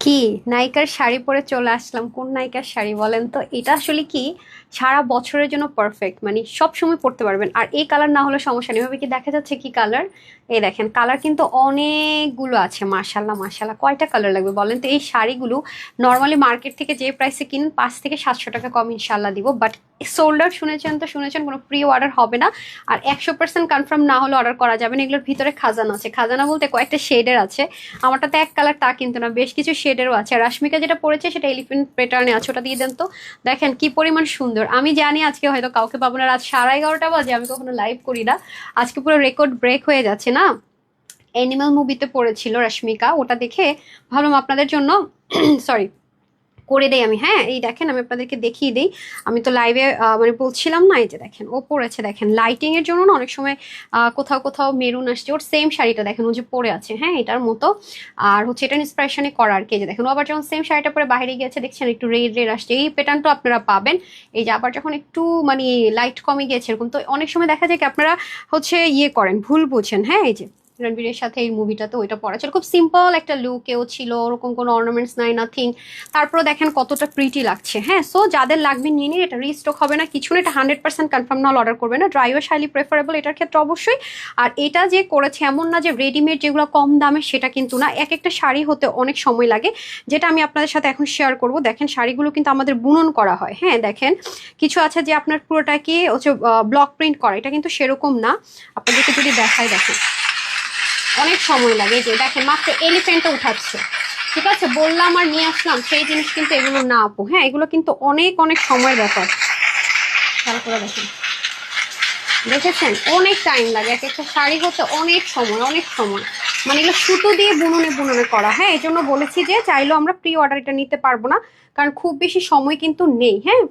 কি নায়িকার শাড়ি পরে চলে আসলাম, কোন নায়িকার শাড়ি বলেন তো? এটা আসলে কি সারা বছরের জন্য পারফেক্ট মানে সব সময় পরতে পারবেন। আর এই কালার না হলে সমস্যা নেই। এভাবে কি দেখা যাচ্ছে কি কালার এই দেখেন কালার কিন্তু অনেকগুলো আছে মাশাল্লাহ মাশাল্লাহ কয়টা কালার লাগবে বলেন তো? এই শাড়িগুলো নর্মালি মার্কেট থেকে যে প্রাইসে কিন পাঁচ থেকে সাতশো টাকা কম ইনশাল্লাহ দিব। বাট সোল্ডার শুনেছেন তো, শুনেছেন, কোনো প্রি অর্ডার হবে না। আর একশো পার্সেন্ট কনফার্ম না হলে অর্ডার করা যাবে না। এগুলোর ভিতরে খাজানা আছে। খাজানা বলতে কয়েকটা শেডের আছে। আমারটাতে এক কালার তা কিন্তু না, বেশ কিছু শেডেরও আছে। আর রাশ্মিকা যেটা পড়েছে সেটা এলিফেন্ট প্যাটার্নে আছে, ওটা দিয়ে দেন তো। দেখেন কি পরিমাণ সুন্দর। আমি জানি আজকে হয়তো কাউকে পাবো না। রাত সাড়ে এগারোটা বাজে, আমি কখনো লাইভ করি না। আজকে পুরো রেকর্ড ব্রেক হয়ে যাচ্ছে না। অ্যানিমাল মুভিতে পড়েছিল রশ্মিকা ওটা দেখে ভাবলাম আপনাদের জন্য সরি করে দেই আমি হ্যাঁ? এই দেখেন, আমি আপনাদেরকে দেখিয়ে দিই। আমি তো লাইভে মানে বলছিলাম না, এই যে দেখেন, ও পড়েছে দেখেন। লাইটিং এর জন্য না অনেক সময় কোথাও কোথাও মেরুন আসছে। ওর সেম শাড়িটা, দেখেন, ও যে পরে আছে হ্যাঁ এটার মতো। আর হচ্ছে এটা ইন্সপিরেশনে করা আর কি যে দেখেন, ও আবার যখন সেম শাড়িটা পরে বাইরে গিয়েছে, দেখছেন, একটু রেড রেড আসছে। এই প্যাটার্নটা আপনারা পাবেন। এই যে আবার যখন একটু মানে লাইট কমে গিয়েছে, এরকম, তো অনেক সময় দেখা যায় কি, আপনারা হচ্ছে ইয়ে করেন, ভুল বুঝেন হ্যাঁ এই যে। রণবীরের সাথে এই মুভিটাতে ওইটা পড়া ছিল। খুব সিম্পল একটা লুকেও ছিল, ওরকম কোনো অর্নামেন্টস নাই নাথিং তারপরে দেখেন কতটা প্রিটি লাগছে হ্যাঁ? সো যাদের লাগবে নিয়ে নিন, এটা রিস্টক হবে না, কিছু না, এটা হান্ড্রেড পার্সেন্ট কনফার্ম নাহলে অর্ডার করবে না। ড্রাইভার হাইলি প্রেফারেবল এটার ক্ষেত্রে অবশ্যই। আর এটা যে করেছে, এমন না যে রেডিমেড যেগুলো কম দামে, সেটা কিন্তু না। এক একটা শাড়ি হতে অনেক সময় লাগে। যেটা আমি আপনাদের সাথে এখন শেয়ার করব। দেখেন, শাড়িগুলো কিন্তু আমাদের বুনন করা হয় হ্যাঁ? দেখেন, কিছু আছে যে আপনার পুরোটাকে হচ্ছে ব্লক প্রিন্ট করা। এটা কিন্তু সেরকম না। আপনাদেরকে যদি দেখাই দেখেন। অনেক সময় লাগে এই যে দেখেন মাত্র এলিফেন্টটা উঠাচ্ছে। ঠিক আছে? বললাম আর নিয়ে আসলাম, সেই জিনিস কিন্তু এগুলো না আপু। হ্যাঁ এগুলো কিন্তু অনেক অনেক সময়ের ব্যাপার। খেয়াল করে দেখেন। দেখেছেন? অনেক টাইম লাগে। এক একটা শাড়ি হতে অনেক সময় অনেক সময়। মানে এগুলো সুতো দিয়ে বুননে বুননে করা। হ্যাঁ এই জন্য বলেছি যে চাইলেও আমরা প্রি অর্ডার এটা নিতে পারব না। কারণ খুব বেশি সময় কিন্তু নেই। হ্যাঁ?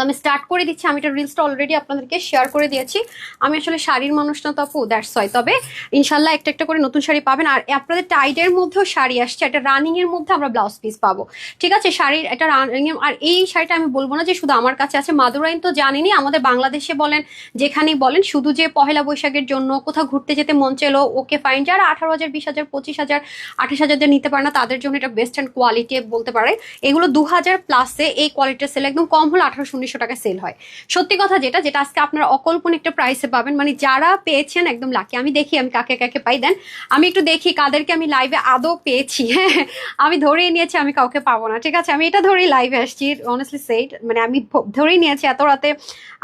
তো আমি স্টার্ট করে দিচ্ছি, আমি এটা রিলসটা অলরেডি আপনাদেরকে শেয়ার করে দিয়েছি। আমি আসলে শাড়ির মানুষ না তো দ্যাটস হয় তবে ইনশাল্লাহ একটা একটা করে নতুন শাড়ি পাবেন। আর আপনাদের টাইডের মধ্যেও শাড়ি আসছে একটা রানিং এর মধ্যে আমরা ব্লাউজ পিস পাবো। ঠিক আছে, শাড়ির একটা রানিং আর এই শাড়িটা আমি বলব না যে শুধু আমার কাছে আছে মাদুরাইন তো জানেনই আমাদের বাংলাদেশে বলেন, যেখানেই বলেন, শুধু যে পহেলা বৈশাখের জন্য কোথাও ঘুরতে যেতে মন চেলো ওকে ফাইন যারা আঠারো হাজার, বিশ হাজার, পঁচিশ হাজার, আঠাশ হাজার নিতে পারে না, তাদের জন্য এটা বেস্ট অ্যান্ড কোয়ালিটি বলতে পারে। এগুলো দু হাজার প্লাসে এই কোয়ালিটির সেল একদম কম হলে আঠারোশো উনিশশো টাকা সেল হয়। সত্যি কথা যেটা যেটা আজকে আপনারা অকল্পনীয় একটা প্রাইসে পাবেন। মানে যারা পেয়েছেন, একদম লাকি আমি দেখি, আমি কাকে কাকে পাই। দেন আমি একটু দেখি, কাদেরকে আমি লাইভে আদৌ পেয়েছি। হ্যাঁ আমি ধরেই নিয়েছি, আমি কাউকে পাবো না। ঠিক আছে, আমি এটা ধরেই লাইভে আসছি। অনেস্টলি সেইট মানে আমি ধরেই নিয়েছি, এত রাতে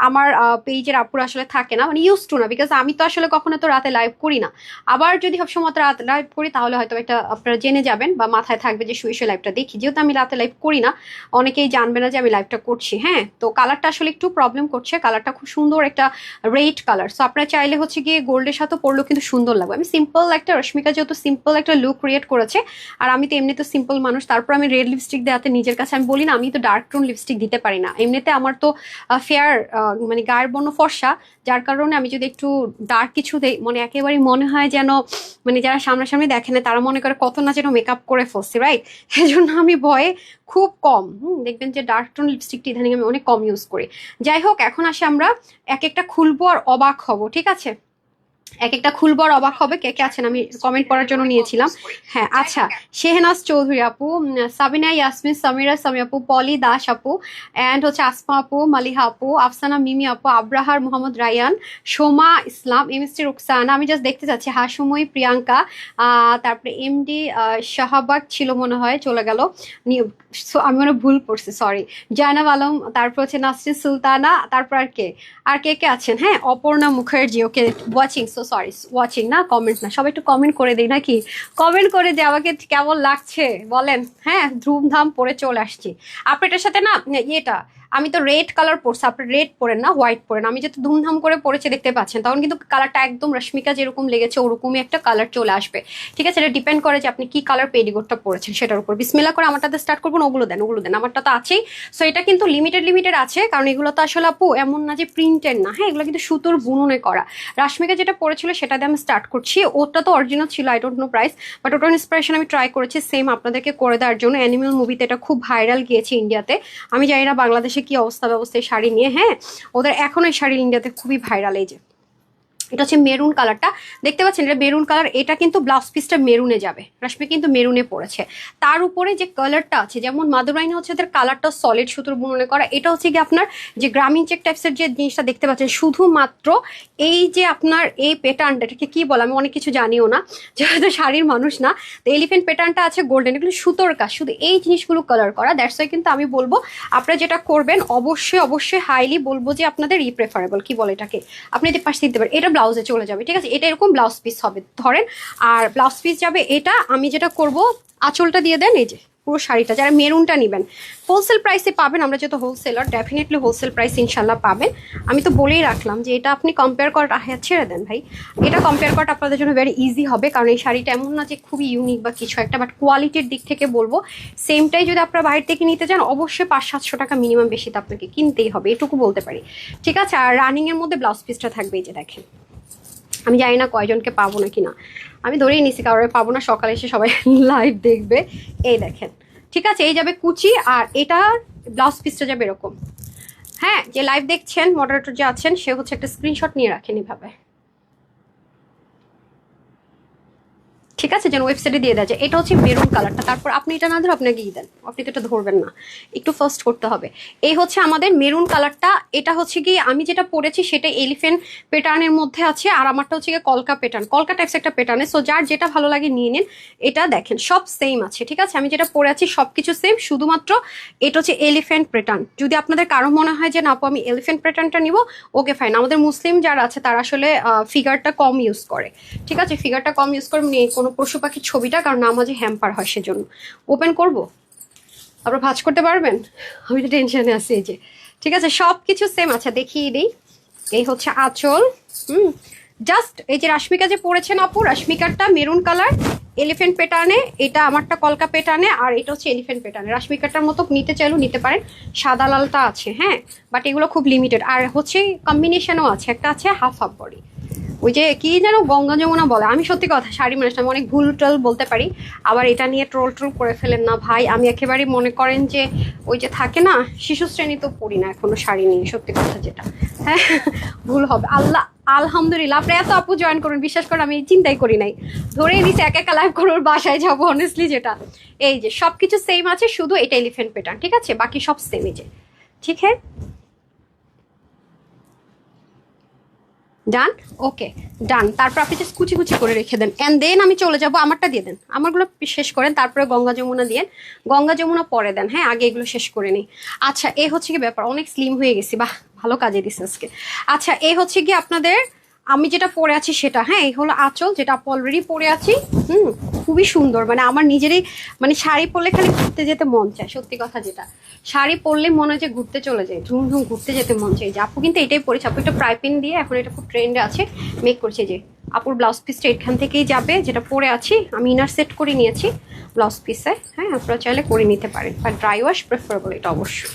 আমার পেজের আপুর আসলে থাকে না। মানে ইউজ টু না বিকজ আমি তো আসলে কখনো তো রাতে লাইভ করি না। আবার যদি সবসময় রাত লাইভ করি, তাহলে হয়তো এটা আপনারা জেনে যাবেন বা মাথায় থাকবে যে শুয়ে শুয়ে লাইভটা দেখি। যেহেতু আমি রাতে লাইভ করি না, অনেকেই জানবে না যে আমি লাইভটা করছি। হ্যাঁ তো কালারটা আসলে একটু প্রবলেম করছে। কালারটা খুব সুন্দর একটা রেড কালার সো আপনারা চাইলে হচ্ছে গিয়ে গোল্ডের সাথে পরলেও কিন্তু সুন্দর লাগবে। আমি সিম্পল একটা, রশ্মিকা যেহেতু সিম্পল একটা লুক ক্রিয়েট করেছে, আর আমি তো এমনি তো সিম্পল মানুষ, তারপর আমি রেড লিপস্টিক দেওয়াতে নিজের কাছে আমি বলি না, আমি তো ডার্ক টোন লিপস্টিক দিতে পারি না। এমনিতে আমার তো ফেয়ার মানে গায়ের বর্ণ ফর্সা, যার কারণে আমি যদি একটু ডার্ক কিছু দেই মানে একেবারেই মনে হয় যেন মানে যারা সামনাসামনি দেখে না, তারা মনে করে কত না যেন মেকআপ করে ফেলছি রাইট এই জন্য আমি ভয়ে খুব কম। দেখবেন যে ডার্ক টোন লিপস্টিকটি ইদানিং আমি অনেক কম ইউজ করি। যাই হোক, এখন আসে আমরা এক একটা খুলবো আর অবাক হব, ঠিক আছে? এক একটা খুলবো আর অবাক হবে কে কে আছেন আমি কমেন্ট করার জন্য নিয়েছিলাম। হ্যাঁ আচ্ছা শেহনাজ চৌধুরী আপু সাবিনা ইয়াসমিন, সামিরা, সামি আপু, পলি দাস আপু অ্যান্ড হচ্ছে আসমা আপু, মালিহা আপু, আফসানা মিমি আপু, আব্রাহার মোহাম্মদ রায়ান, সোমা ইসলাম এমএসটি রুকসানা, আমি জাস্ট দেখতে চাচ্ছি হাসময়ী, প্রিয়াঙ্কা তারপরে এমডি শাহাবাগ ছিল মনে হয়, চলে গেল। আমি মনে ভুল পড়ছি সরি জয়নাব আলম, তারপর হচ্ছে নাসরিন সুলতানা, তারপর আর কে? আর কে কে আছেন? হ্যাঁ Aparna Mukherjee okay watching so sorry watching না কমেন্ট না, সবাই একটু কমেন্ট করে দিই নাকি? কমেন্ট করে যে আমাকে কেমন লাগছে? বলেন হ্যাঁ ধুমধাম পরে চলে আসছি। আপনার সাথে না, ইয়েটা আমি তো রেড কালার পরছি, আপনি রেড পরেন না হোয়াইট পরেন। আমি যেহেতু ধুমধাম করে পরেছি দেখতে পাচ্ছেন, তখন কিন্তু কালারটা একদম রশ্মিকা যেরকম লেগেছে, ওরকমই একটা কালার চলে আসবে। ঠিক আছে, এটা ডিপেন্ড করে যে আপনি কি কালার পেডিগোটটা পরেছেন সেটার উপর। বিসমিল্লা করে আমারটাতে স্টার্ট করবেন ওগুলো দেন ওগুলো দেন, আমারটা তো আছেই। সো এটা কিন্তু লিমিটেড লিমিটেড আছে, কারণ এগুলো তো আসলে আপু এমন না যে প্রিন্টেড না হ্যাঁ এগুলো কিন্তু সুতোর বুননে করা। রাশ্মিকা যেটা পরেছিল সেটা দিয়ে আমি স্টার্ট করছি, ওটা তো অরিজিনাল ছিল I don't know price but ওটার ইন্সপিরেশন আমি ট্রাই করেছি সেম আপনাদেরকে করে দেওয়ার জন্য। অ্যানিমেল মুভিতে এটা খুব ভাইরাল গিয়েছে ইন্ডিয়াতে আমি জানি না বাংলাদেশে কি অবস্থা ব্যবস্থা শাড়ি নিয়ে হ্যাঁ? ওদের এখন এই শাড়ি ইন্ডিয়াতে খুবই ভাইরাল এই যে। এটা হচ্ছে মেরুন কালারটা। দেখতে পাচ্ছেন, এটা মেরুন কালার, এটা কিন্তু ব্লাউজ পিসটা মেরুনে যাবে। রশ্মি কিন্তু মেরুনে পড়েছে। তার উপরে যে কালারটা আছে, যেমন মাদুরাইনে হচ্ছে এদের কালারটা সলিড সুতোর বুননে করা, এটা হচ্ছে কি আপনার যে গ্রামীণ চেক টাইপসের যে জিনিসটা দেখতে পাচ্ছেন, শুধুমাত্র এই যে আপনার এই প্যাটার্নটা এটাকে কী বলে, আমি অনেক কিছু জানিও না, যেহেতু শাড়ির মানুষ না, তো এলিফেন্ট প্যাটার্নটা আছে গোল্ডেন এগুলো সুতোর কাজ, শুধু এই জিনিসগুলো কালার করা দ্যাটস ওয়াই কিন্তু আমি বলব, আপনারা যেটা করবেন, অবশ্যই অবশ্যই হাইলি বলব যে আপনাদের ই প্রেফারেবল কি বলে এটাকে? আপনি এদের পাশে দিতে পারেন। এটা ব্লাউজে চলে যাবে, ঠিক আছে? এটা এরকম ব্লাউজ পিস হবে, ধরেন। আর ব্লাউজ পিস যাবে এটা, আমি যেটা করব, আঁচলটা দিয়ে দেন, এই যে, পুরো শাড়িটা, যারা মেরুনটা নেবেন। হোলসেল প্রাইসে পাবেন, আমরা যেহেতু হোলসেলার ডেফিনেটলি হোলসেল প্রাইস ইনশাল্লাহ পাবেন। আমি তো বলেই রাখলাম যে এটা আপনি কম্পেয়ার করাটা হ্যাঁ ছেড়ে দেন ভাই। এটা কম্পেয়ার করাটা আপনাদের জন্য ভেরি ইজি হবে, কারণ এই শাড়িটা এমন না যে খুবই ইউনিক বা কিছু একটা বাট কোয়ালিটির দিক থেকে বলব সেমটাই যদি আপনারা বাইরে থেকে নিতে চান, অবশ্যই পাঁচ সাতশো টাকা মিনিমাম বেশি তো আপনাকে কিনতেই হবে, এটুকু বলতে পারি। ঠিক আছে? আর রানিংয়ের মধ্যে ব্লাউজ পিসটা থাকবে, এই যে দেখেন। আমি জানি না কয়জনকে পাবো না কি না। আমি ধরেই নিছি কারোর পাবো না, সকালে এসে সবাই লাইভ দেখবে। এই দেখেন, ঠিক আছে, এই যাবে কুচি, আর এটা ব্লাউজ পিসটা যাবে এরকম। হ্যাঁ যে লাইভ দেখছেন মডারেটর যে আছেন, সে হচ্ছে একটা স্ক্রিনশট নিয়ে রাখেন এভাবে। ঠিক আছে, যেন ওয়েবসাইটে দিয়ে দেওয়া যায় এটা হচ্ছে মেরুন কালারটা তারপর আপনি এটা না ধরে আপনাকে দিয়ে দেন। আপনি তো এটা ধরবেন না। একটু ফার্স্ট করতে হবে। এই হচ্ছে আমাদের মেরুন কালারটা এটা হচ্ছে কি আমি যেটা পরেছি সেটা এলিফেন্ট প্যাটার্নের মধ্যে আছে, আর আমারটা হচ্ছে গিয়ে কলকা প্যাটার্ন কলকা টাইপস একটা প্যাটার্নে সো যার যেটা ভালো লাগে নিয়ে নিন, এটা দেখেন, সব সেম আছে, ঠিক আছে? আমি যেটা পরে আছি সব কিছু সেম শুধুমাত্র এটা হচ্ছে এলিফেন্ট প্যাটার্ন যদি আপনাদের কারও মনে হয় যে, না আপু, আমি এলিফেন্ট প্যাটার্নটা নিব ওকে ফাইন আমাদের মুসলিম যারা আছে, তারা আসলে ফিগারটা কম ইউজ করে। ঠিক আছে? ফিগারটা কম ইউজ করে নিয়ে কোনো পশু পাখির ছবিটা, কারণ না নামাজে হ্যাম্পার হয় সেজন্য। ওপেন করব? আপনারা ভাজ করতে পারবেন? আমি তো টেনশনে আছি এই যে। ঠিক আছে সব কিছু সেম আছে দেখিয়ে দিই। এই হচ্ছে আঁচল। হুম। জাস্ট এই যে রাশ্মিকা যে পরেছেন আপু, রাশ্মিকারটা মেরুন কালার এলিফেন্ট প্যাটার্নে এটা আমারটা কলকা প্যাটার্নে আর এটা হচ্ছে এলিফেন্ট প্যাটার্নে রাশ্মিকারটার মতো নিতে চাইলেও নিতে পারেন। সাদা লালটা আছে হ্যাঁ? বাট এগুলো খুব লিমিটেড আর হচ্ছে কম্বিনেশনও আছে। একটা আছে হাফ হাফ বডি ওই যে কি যেন গঙ্গা যমুনা বলে, আমি সত্যি কথা, শাড়ি মানুষ আমি অনেক ভুল টল বলতে পারি, আবার এটা নিয়ে ট্রোল ট্রোল করে ফেলেন না ভাই। আমি একেবারেই মনে করেন যে ওই যে থাকে না, শিশু শ্রেণি তো পড়ি না এখনও শাড়ি নিয়ে, সত্যি কথা যেটা। হ্যাঁ ভুল হবে। আল্লাহ, আলহামদুলিল্লাহ আপনি এত আপু জয়েন করুন, বিশ্বাস করেন, আমি চিন্তাই করি নাই। ধরে নিচে এক একা লাইভ করোর বাসায় যাব অনেস্টলি যেটা। এই যে সব কিছু সেম আছে, শুধু এটা এলিফেন্ট প্যাটার্ন ঠিক আছে? বাকি সব সেম এই যে। ঠিক হ্যাঁ? ডান ওকে ডান তারপর আপনি জাস্ট কুচি কুচি করে রেখে দেন। অ্যান্ড দেন আমি চলে যাব, আমারটা দিয়ে দেন। আমারগুলো শেষ করেন, তারপরে গঙ্গা যমুনা দিয়ে গঙ্গা যমুনা পরে দেন হ্যাঁ আগে এগুলো শেষ করে নিই। আচ্ছা এ হচ্ছে কি ব্যাপার, অনেক স্লিম হয়ে গেছি, বাহ, ভালো কাজে দিস আজকে। আচ্ছা এ হচ্ছে কি আপনাদের আমি যেটা পরে আছি সেটা হ্যাঁ এই হলো আঁচল যেটা অলরেডি পরে আছি। হুম, খুবই সুন্দর। মানে আমার নিজেরই মানে শাড়ি পরলে খালি ঘুরতে যেতে মন চায়, সত্যি কথা যেটা। শাড়ি পরলে মনে হয় যে ঘুরতে চলে যায়, ঝুম ঝুম ঘুরতে যেতে মন চাই যে আপু কিন্তু এটাই পরেছে, আপু একটা প্রাইপিন দিয়ে এখন এটা খুব ট্রেন্ডে আছে মেক করছে যে। আপুর ব্লাউজ পিসটা এখান থেকেই যাবে, যেটা পরে আছি, আমি ইনার সেট করে নিয়েছি ব্লাউজ পিসে হ্যাঁ আপনারা চাইলে করে নিতে পারেন। বা ড্রাই ওয়াশ প্রেফারেবল এটা অবশ্যই।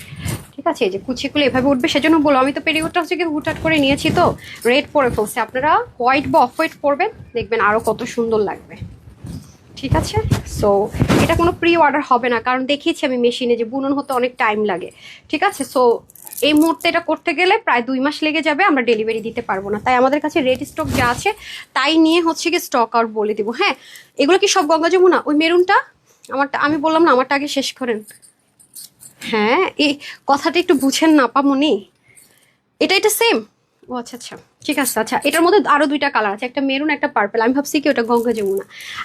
ঠিক আছে? যে কুচিগুলো এভাবে উঠবে, সেজন্য বলো, আমি তো পেরিওডটা হচ্ছে কি হুটহাট করে নিয়েছি তো। রেড পরে ফেলছে। আপনারা হোয়াইট বা অফ হোয়াইট পরবেন, দেখবেন আরও কত সুন্দর লাগবে। ঠিক আছে? সো এটা কোনো প্রি অর্ডার হবে না, কারণ দেখিয়েছি আমি মেশিনে যে বুনন হতে অনেক টাইম লাগে। ঠিক আছে? সো এই মুহূর্তে এটা করতে গেলে প্রায় দুই মাস লেগে যাবে, আমরা ডেলিভারি দিতে পারব না। তাই আমাদের কাছে রেড স্টক যা আছে, তাই নিয়ে হচ্ছে কি স্টক আর বলে দিব হ্যাঁ? এগুলো কি সব গঙ্গা যমুনা? ওই মেরুনটা? আমারটা, আমি বললাম না, আমারটা আগে শেষ করেন। হ্যাঁ এই কথাটা একটু বুঝেন না পামনি এটা এটা সেম ও আচ্ছা আচ্ছা। ঠিক আছে আচ্ছা এটার মধ্যে আরও দুইটা কালার আছে, একটা মেরুন একটা পার্পল আমি ভাবছি কি ওটা গঙ্গা যমুনা।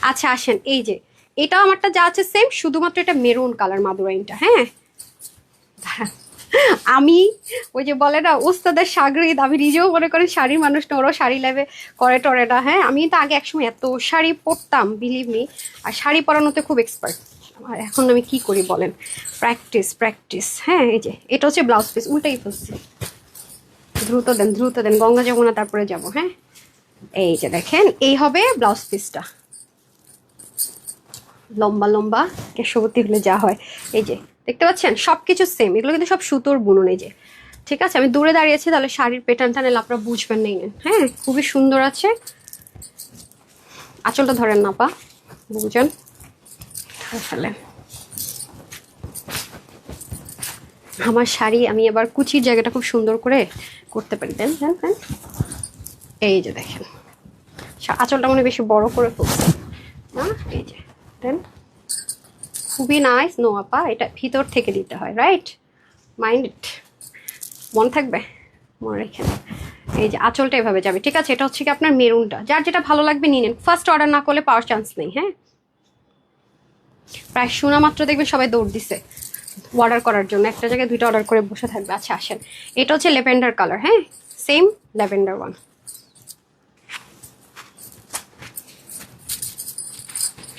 আচ্ছা আসেন, এই যে এটা আমারটা যা আছে সেম শুধুমাত্র এটা মেরুন কালার মাদুরাইনটা হ্যাঁ। আমি ওই যে বলে না, ওস্তাদের সাগরিদ, আমি নিজেও মনে করি শাড়ির মানুষ না ওরাও শাড়ি লেবে, করে টরে না হ্যাঁ? আমি তো আগে একসময় এত শাড়ি পরতাম বিলিভ মি আর শাড়ি পরানোতে খুব এক্সপার্ট আর এখন আমি কি করি বলেন? প্র্যাকটিস প্র্যাকটিস হ্যাঁ এই যে, এটা হচ্ছে ব্লাউজ পিস উল্টাই ফেলছি দ্রুত দেন দ্রুত দেন, গঙ্গা, যমুনা, তারপরে যাব হ্যাঁ? এই যে দেখেন, এই হবে ব্লাউজ পিসটা লম্বা লম্বা, কেশবতী হলে যা হয়। এই যে, দেখতে পাচ্ছেন? সব কিছু সেম এগুলো কিন্তু সব সুতোর বুনন, এই যে। ঠিক আছে? আমি দূরে দাঁড়িয়েছি, তাহলে শাড়ির প্যাটার্নটা নিলে আপনারা বুঝবেন নেই হ্যাঁ? খুবই সুন্দর আছে। আঁচলটা ধরেন না পা বুঝেন? ফেলেন আমার শাড়ি আমি এবার কুচির জায়গাটা খুব সুন্দর করে করতে পারি দেন দেন দেন এই যে দেখেন। আঁচলটা মনে হয় বেশি বড় করে ফেলছে না? এই যে, দেন। খুবই নাইস নো আপা, এটা ভিতর থেকে দিতে হয় রাইট মাইন্ড ইট মনে থাকবে? মনে রেখে এই যে আঁচলটা এভাবে যাবে, ঠিক আছে? এটা হচ্ছে কি আপনার মেরুনটা। যার যেটা ভালো লাগবে নিয়ে নেন। ফার্স্ট অর্ডার না করলে পাওয়ার চান্স নেই হ্যাঁ? প্রায় শোনা মাত্র দেখবে সবাই দৌড় দিছে অর্ডার করার জন্য। একটা জায়গায় দুইটা অর্ডার করে বসে থাকবে। আচ্ছা আসেন। এটা হচ্ছে ল্যাভেন্ডার কালার হ্যাঁ? সেম ল্যাভেন্ডার ওয়ান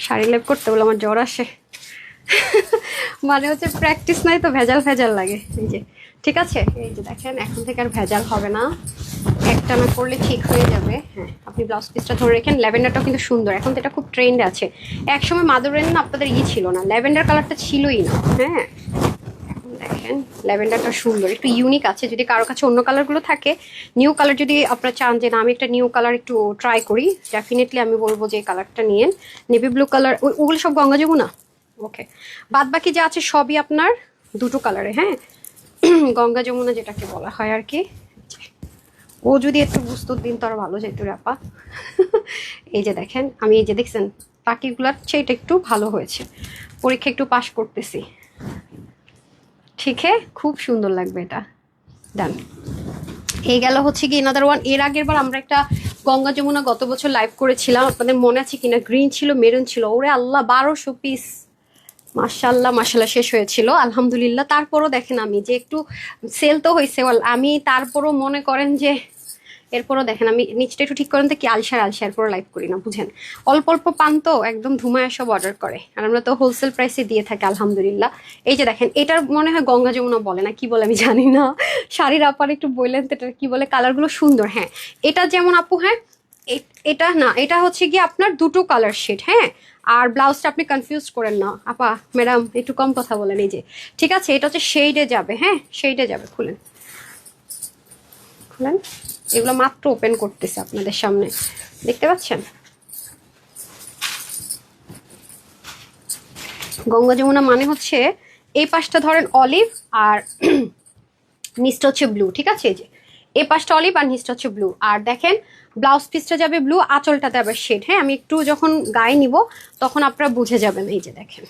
শাড়ি লেপ করতে বলে আমার জ্বর আসে। মানে হচ্ছে প্র্যাকটিস নাই তো ভেজাল ভেজাল লাগে। এই যে, ঠিক আছে? এই যে দেখেন, এখন থেকে আর ভেজাল হবে না। একটা না করলে ঠিক হয়ে যাবে। হ্যাঁ। আপনি ব্লাউজ পিসটা ধরে রেখেন ল্যাভেন্ডারটাও কিন্তু সুন্দর। এখন তো এটা খুব ট্রেন্ড আছে। একসময় মাদুরের না আপনাদের ই ছিল না ল্যাভেন্ডার কালারটা ছিলই না। হ্যাঁ। দেখেন ল্যাভেন্ডারটা সুন্দর একটু ইউনিক আছে। যদি কারও কাছে অন্য কালারগুলো থাকে নিউ কালার যদি আপনারা চান যে না আমি একটা নিউ কালার একটু ট্রাই করি ডেফিনেটলি আমি বলব যে এই কালারটা নিয়েন। নেভি ব্লু কালার ওগুলো সব গঙ্গা যমুনা? ওকে বাদ বাকি যা আছে সবই আপনার দুটো কালারে হ্যাঁ? গঙ্গা যমুনা যেটাকে বলা হয় আর কি। ও যদি একটু বুঝতো দিন তো আরও ভালো যেত রে আপা। এই যে দেখেন, আমি এই যে দেখছেন চেয়ে এটা একটু ভালো হয়েছে। পরীক্ষা একটু পাশ করতেছি। ঠিক খুব সুন্দর লাগবে এটা। ডান এই গেল হচ্ছে কি ইনাদার ওয়ানের আগের বার আমরা একটা গঙ্গা যমুনা গত বছর লাইভ করেছিলাম। আপনাদের মনে আছে কিনা? গ্রিন ছিল মেরুন ছিল। ওরে আল্লাহ, বারোশো পিস মাশাল্লাহ মাশাল্লাহ শেষ হয়েছিল, আলহামদুলিল্লাহ। তারপরও দেখেন আমি যে একটু সেল তো হয়েছে আমি তারপরও মনে করেন যে এরপরও দেখেন, আমি নিচটা একটু ঠিক করেন তো কি আলসার আলসার পরও লাইভ করি না, বুঝেন? অল্প অল্প পান তো একদম ধুমায় সব অর্ডার করে। আর আমরা তো হোলসেল প্রাইসে দিয়ে থাকি, আলহামদুলিল্লাহ। এই যে দেখেন, এটার মনে হয় গঙ্গা যমুনা বলে না, কি বলে আমি জানি না। শাড়ির আপার একটু বললেন তো এটা কি বলে কালারগুলো সুন্দর হ্যাঁ। এটা যেমন আপু হ্যাঁ এটা না, এটা হচ্ছে কি আপনার দুটো কালার শেড হ্যাঁ? আর ব্লাউজটা আপনি কনফিউজ করেন না। আপা, ম্যাডাম, একটু কম কথা বলেন, এই যে। ঠিক আছে, এটা হচ্ছে সেইডে যাবে হ্যাঁ? সেইডে যাবে, খুলেন। খুলেন। এগুলো মাত্র ওপেন করতেছে আপনাদের সামনে। দেখতে পাচ্ছেন? গঙ্গা যমুনা মানে হচ্ছে এই পাশটা ধরেন অলিভ আর নিচটা হচ্ছে ব্লু ঠিক আছে? এই যে, এই পাশটা অলিভ আর নিচটা হচ্ছে ব্লু আর দেখেন ব্লাউজ পিসটা যাবে ব্লু আঁচলটাতে আবার শেড হ্যাঁ আমি একটু যখন গায়ে নিব, তখন আপনারা বুঝে যাবেন, এই যে দেখেন।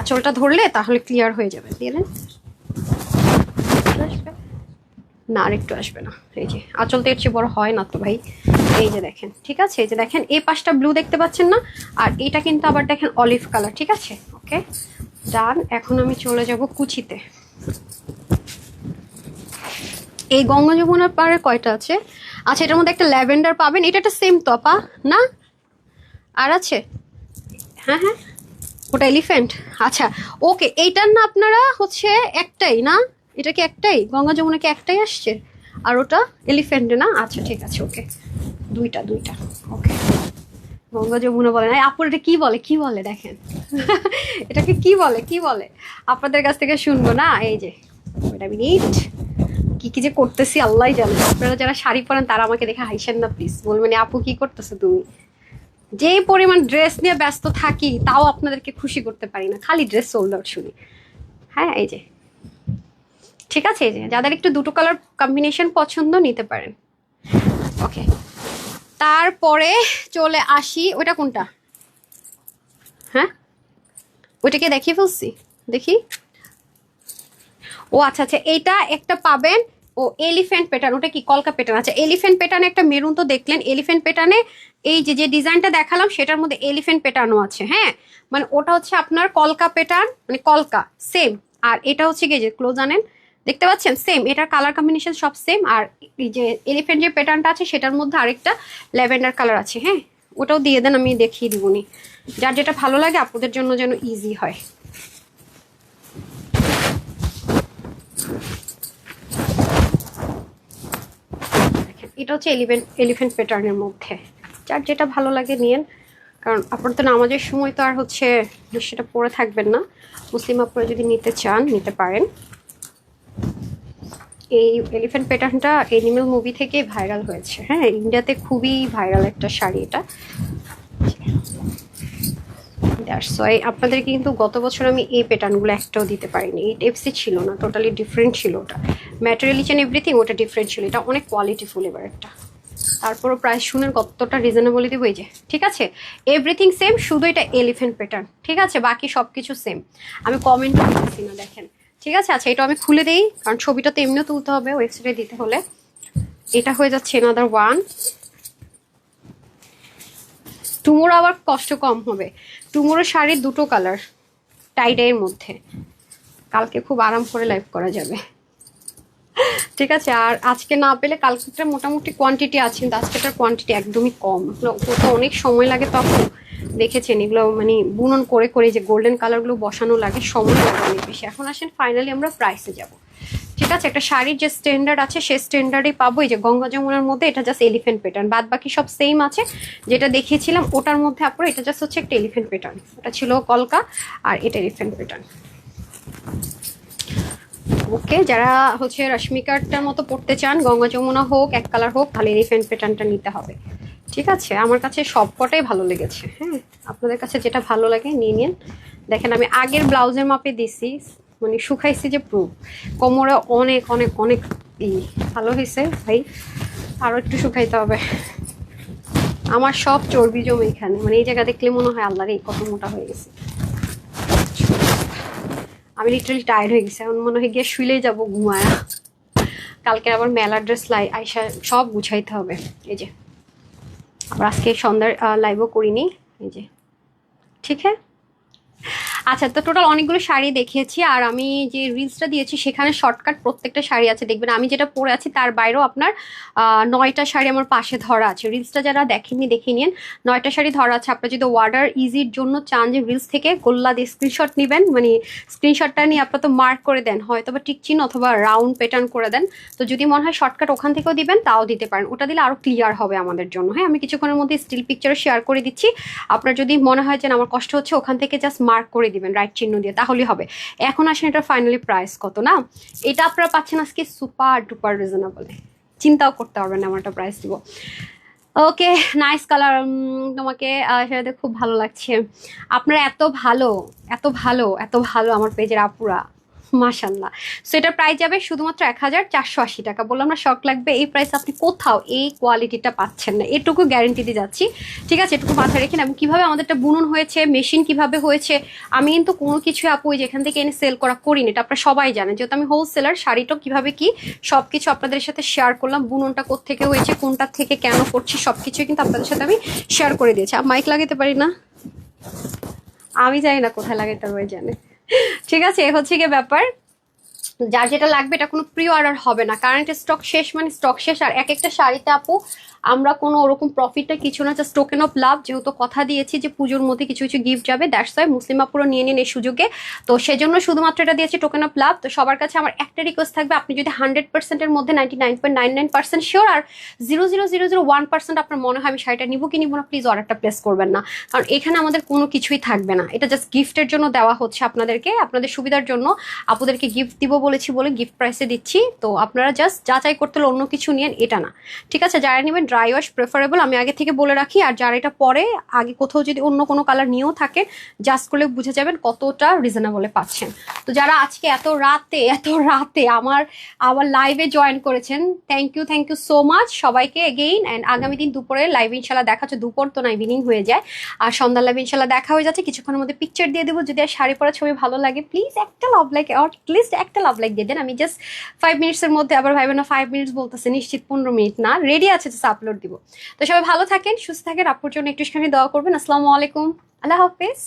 আঁচলটা ধরলে তাহলে ক্লিয়ার হয়ে যাবে। আসবে? না, আর একটু আসবে না। এই যে, আঁচল তো এর চেয়ে বড় হয় না তো ভাই। এই যে দেখেন, ঠিক আছে? এই যে দেখেন, এই পাশটা ব্লু দেখতে পাচ্ছেন না, আর এটা কিন্তু আবার দেখেন অলিভ কালার ঠিক আছে? ওকে ডান এখন আমি চলে যাব কুচিতে। এই গঙ্গা যমুনার পাড়ে কয়টা আছে? আচ্ছা এটার মধ্যে একটা ল্যাভেন্ডার পাবেন। এটা একটা সেম তপা না? আর আছে? হ্যাঁ হ্যাঁ। ওটা এলিফ্যান্ট? আচ্ছা ওকে, এইটার না আপনারা হচ্ছে একটাই, না? এটা কি একটাই? গঙ্গা যমুনা কি একটাই আসছে? আর ওটা এলিফ্যান্টে, না? আচ্ছা ঠিক আছে, ওকে। দুইটা দুইটা, ওকে। গঙ্গা যমুনা বলে না। আপুর এটা কি বলে? কি বলে, দেখেন? এটাকে কি বলে? কি বলে? আপনাদের কাছ থেকে শুনব, না? এই যে, ওটা মিনিট কি কি যে করতেছি আল্লাহ জানে। আপনারা যারা শাড়ি পরেন, তারা আমাকে দেখে হাইসেন না প্লিজ বলবেন আপু, কি করতেছো তুমি? যে পরিমাণ ড্রেস নিয়ে ব্যস্ত থাকি, তাও আপনাদেরকে খুশি করতে পারি না। খালি ড্রেস সোল্ড আউট শুনি। হ্যাঁ এই যে। ঠিক আছে, এই যে। যাদের একটু দুটো কালার কম্বিনেশন পছন্দ, নিতে পারেন। ওকে তারপরে চলে আসি ওটা কোনটা? হ্যাঁ? ওইটাকে দেখিয়ে ফেলছি। দেখি। ও আচ্ছা আচ্ছা এইটা একটা পাবেন, ও এলিফ্যান্ট প্যাটার্ন ওটা কি কলকা প্যাটার্ন আচ্ছা এলিফ্যান্ট প্যাটার্নে একটা মেরুন তো দেখলেন, এলিফ্যান্ট প্যাটার্নে এই যে যে ডিজাইনটা দেখালাম, সেটার মধ্যে এলিফ্যান্ট প্যাটার্নও আছে হ্যাঁ? মানে ওটা হচ্ছে আপনার কলকা প্যাটার্ন মানে কলকা সেম আর এটা হচ্ছে কি যে ক্লোজ আনেন, দেখতে পাচ্ছেন? সেম এটার কালার কম্বিনেশন সব সেম আর এই যে এলিফ্যান্ট যে প্যাটার্নটা আছে, সেটার মধ্যে আরেকটা ল্যাভেন্ডার কালার আছে হ্যাঁ? ওটাও দিয়ে দেন, আমি দেখিয়ে দিবনি যার যেটা ভালো লাগে, আপনাদের জন্য যেন ইজি হয় দেখেন, এটা হচ্ছে এলিভেন্ট এলিফেন্ট প্যাটার্নের মধ্যে। যার যেটা ভালো লাগে নিয়েন, কারণ আপনার তো নামাজের সময় তো আর হচ্ছে সেটা পরে থাকবেন না। মুসলিম আপনারা যদি নিতে চান, নিতে পারেন। এই এলিফেন্ট প্যাটার্নটা এনিমেল মুভি থেকে ভাইরাল হয়েছে। হ্যাঁ ইন্ডিয়াতে খুবই ভাইরাল একটা শাড়ি এটা। দ্যাটস ওয়াই আপনাদের কিন্তু গত বছর আমি এই প্যাটার্নগুলো একটাও দিতে পারিনি। এই টেপসি ছিল না টোটালি ডিফারেন্ট ছিল ওটা। ম্যাটেরিয়াল ইচ অ্যান্ড এভরিথিং ওটা ডিফারেন্ট ছিল। এটা অনেক কোয়ালিটিফুল এবার একটা। তারপরও প্রাইস শুনেন কতটা রিজনেবলই দেবো এই যে। ঠিক আছে? এভরিথিং সেম শুধু এটা এলিফেন্ট প্যাটার্ন ঠিক আছে? বাকি সব কিছু সেম আমি কমেন্টও দিচ্ছি না, দেখেন। ঠিক আছে? আচ্ছা এটা আমি খুলে দিই, কারণ ছবিটা তো এমনিও তুলতে হবে ওয়েবসাইটে দিতে হলে। এটা হয়ে যাচ্ছে এনাদার ওয়ান টুমোর আবার কষ্ট কম হবে। টুমোরো শাড়ির দুটো কালার টাইডাইয়ের মধ্যে। কালকে খুব আরাম করে লাইভ করা যাবে। ঠিক আছে, আর আজকে না পেলে কালকেটা মোটামুটি কোয়ান্টিটি আছে, কিন্তু আজকেটার কোয়ান্টিটি একদমই কম। এগুলো অনেক সময় লাগে তখন দেখেছেন, এগুলো মানে বুনন করে করে যে গোল্ডেন কালারগুলো বসানো লাগে, সময় লাগে অনেক বেশি। এখন আসেন ফাইনালি আমরা প্রাইসে যাব। ঠিক আছে, একটা শাড়ির যে স্ট্যান্ডার্ড আছে সে স্ট্যান্ডার্ডে পাবো। এই যে গঙ্গা যমুনার মধ্যে এটা জাস্ট এলিফেন্ট প্যাটার্ন বাদ বাকি সব সেম আছে। যেটা দেখিয়েছিলাম, ওটার মধ্যে আপনার এটা জাস্ট হচ্ছে একটা এলিফেন্ট প্যাটার্ন এটা ছিল কলকা আর এটা এলিফেন্ট প্যাটার্ন ওকে যারা হচ্ছে রশ্মিকারটার মতো পড়তে চান, গঙ্গা যমুনা হোক, এক কালার হোক, তাহলে এলিফেন্ট প্যাটার্নটা নিতে হবে। ঠিক আছে, আমার কাছে সব কটাই ভালো লেগেছে হ্যাঁ? আপনাদের কাছে যেটা ভালো লাগে, নিয়ে নিন। দেখেন, আমি আগের ব্লাউজের মাপে দিছি মানে শুকাইছে যে প্রুফ কোমরে অনেক অনেক অনেক ই ভালো হয়েছে ভাই। আরও একটু শুকাইতে হবে। আমার সব চর্বি জমে এখানে। মানে এই জায়গা দেখলে মনে হয় আল্লাহর এই কত মোটা হয়ে গেছে। আমি লিটারালি টায়ার্ড হয়ে গেছি। এখন মনে হয় গিয়ে শুইলেই যাব ঘুমায়া। কালকে আবার মেলার ড্রেস লাই আইসা সব গুছাইতে হবে। এই যে। আবার আজকে সন্ধ্যার লাইভও করিনি। এই যে। ঠিক হ্যাঁ? আচ্ছা তো টোটাল অনেকগুলো শাড়ি দেখিয়েছি আর আমি যে রিলসটা দিয়েছি সেখানে শর্টকাট প্রত্যেকটা শাড়ি আছে। দেখবেন আমি যেটা পরে আছি তার বাইরেও আপনার নয়টা শাড়ি আমার পাশে ধরা আছে। রিলসটা যারা দেখেননি, দেখে নিন। নয়টা শাড়ি ধরা আছে। আপনার যদি ওয়ার্ডার ইজির জন্য চান যে রিলস থেকে, গোল্লা দিয়ে স্ক্রিনশট নেবেন। মানে স্ক্রিনশটটা নিয়ে আপনার তো মার্ক করে দেন। হয়তো বা টিকচিন অথবা রাউন্ড প্যাটার্ন করে দেন। তো যদি মনে হয় শর্টকাট ওখান থেকেও দিবেন, তাও দিতে পারেন। ওটা দিলে আরও ক্লিয়ার হবে আমাদের জন্য। হ্যাঁ আমি কিছুক্ষণের মধ্যে স্টিল পিকচারও শেয়ার করে দিচ্ছি। আপনার যদি মনে হয় যে আমার কষ্ট হচ্ছে, ওখান থেকে জাস্ট মার্ক করে দিবেন রাইট চিহ্ন দিয়ে, তাহলেই হবে। এখন আসেন এটা ফাইনালি প্রাইস কত, না? এটা আপনারা পাচ্ছেন আজকে সুপার ডুপার রিজনেবলে চিন্তাও করতে পারবেন আমার একটা প্রাইস দিব। ওকে নাইস কালার তোমাকে সেটা সেটাতে খুব ভালো লাগছে। আপনারা এত ভালো এত ভালো এত ভালো আমার পেজের আপুরা। মাশাল্লাহ সো এটার প্রাইস যাবে শুধুমাত্র এক হাজার চারশো আশি টাকা। বললাম না শখ লাগবে। এই প্রাইস আপনি কোথাও এই কোয়ালিটিটা পাচ্ছেন না। এটুকু গ্যারেন্টি দিয়ে যাচ্ছি। ঠিক আছে? এটুকু মাথায় রেখেন এবং কীভাবে আমাদেরটা বুনন হয়েছে মেশিন কীভাবে হয়েছে, আমি কিন্তু কোনো কিছু আপু যেখান থেকে এনে সেল করা করিনি, এটা আপনারা সবাই জানেন। যেহেতু আমি হোলসেলার শাড়িটা কীভাবে কি সব কিছু আপনাদের সাথে শেয়ার করলাম, বুননটা কোথেকে হয়েছে, কোনটা থেকে কেন করছি সব কিছুই কিন্তু আপনাদের সাথে আমি শেয়ার করে দিয়েছি। আর মাইক লাগাতে পারি না? আমি জানি না কোথায় লাগাতে পারব জানে ঠিক আছে হচ্ছে গিয়ে ব্যাপার। যার যেটা লাগবে এটা কোনো প্রি অর্ডার হবে না। কারেন্ট স্টক শেষ মানে স্টক শেষ, আর এক একটা শাড়িতে আপু, আমরা কোনো ওরকম প্রফিটটা কিছু না জাস্ট টোকেন অফ লাভ যেহেতু কথা দিয়েছি যে পুজোর মধ্যে কিছু কিছু গিফট যাবে দ্যাটস ওয়াই মুসলিম আপুরও নিয়ে নিন এই সুযোগে। তো সেজন্য শুধুমাত্র এটা দিয়েছি টোকেন অফ লাভ তো সবার কাছে আমার একটা রিকোয়েস্ট থাকবে, আপনি যদি হান্ড্রেড পার্সেন্টের মধ্যে ninety nine point nine nine percent sure আর zero zero zero zero one percent আপনার মনে হয় আমি শাড়িটা নিবো কি নিবো না প্লিজ অর্ডারটা প্লেস করবেন না। কারণ এখানে আমাদের কোনো কিছুই থাকবে না। এটা জাস্ট গিফটের জন্য দেওয়া হচ্ছে আপনাদেরকে, আপনাদের সুবিধার জন্য। আপুদেরকে গিফট দিব বলেছি বলে গিফট প্রাইসে দিচ্ছি। তো আপনারা জাস্ট যাচাই করতে হলে অন্য কিছু নিয়েন, এটা না। ঠিক আছে, যারা নেবেন ড্রাই ওয়াশ প্রেফারেবল আমি আগে থেকে বলে রাখি, আর যারা এটা পরে, আগে কোথাও যদি অন্য কোনো কালার নিয়েও থাকে জাস্ট করলে বুঝে যাবেন কতটা রিজনেবলে পাচ্ছেন। তো যারা আজকে এত রাতে এত রাতে আমার আমার লাইভে জয়েন করেছেন thank you thank you so much সবাইকে এগেইন অ্যান্ড আগামী দিন দুপুরে লাইভ ইনশাল্লাহ দেখা হচ্ছে, দুপুর তো না ইভিনিং হয়ে যায়। আর সন্ধ্যা লাইভ ইনশাল্লাহ দেখা হয়ে যাচ্ছে, কিছুক্ষণের মধ্যে পিকচার দিয়ে দেবো। যদি আর শাড়ি পরা ছবি ভালো লাগে প্লিজ একটা লাভ লাইক লিস্ট একটা লাভ লাইক দিয়ে দেন আমি জাস্ট ফাইভ মিনিটসের মধ্যে আবার ভাই না ফাইভ মিনিটস বলতেছে, নিশ্চিত পনেরো মিনিট না রেডি আছে জাস্ট আপলোড দিব। তো সবাই ভালো থাকেন, সুস্থ থাকেন, আপুর জন্য একটুখানি দোয়া করবেন। আসসালামু আলাইকুম। আল্লাহ হাফেজ।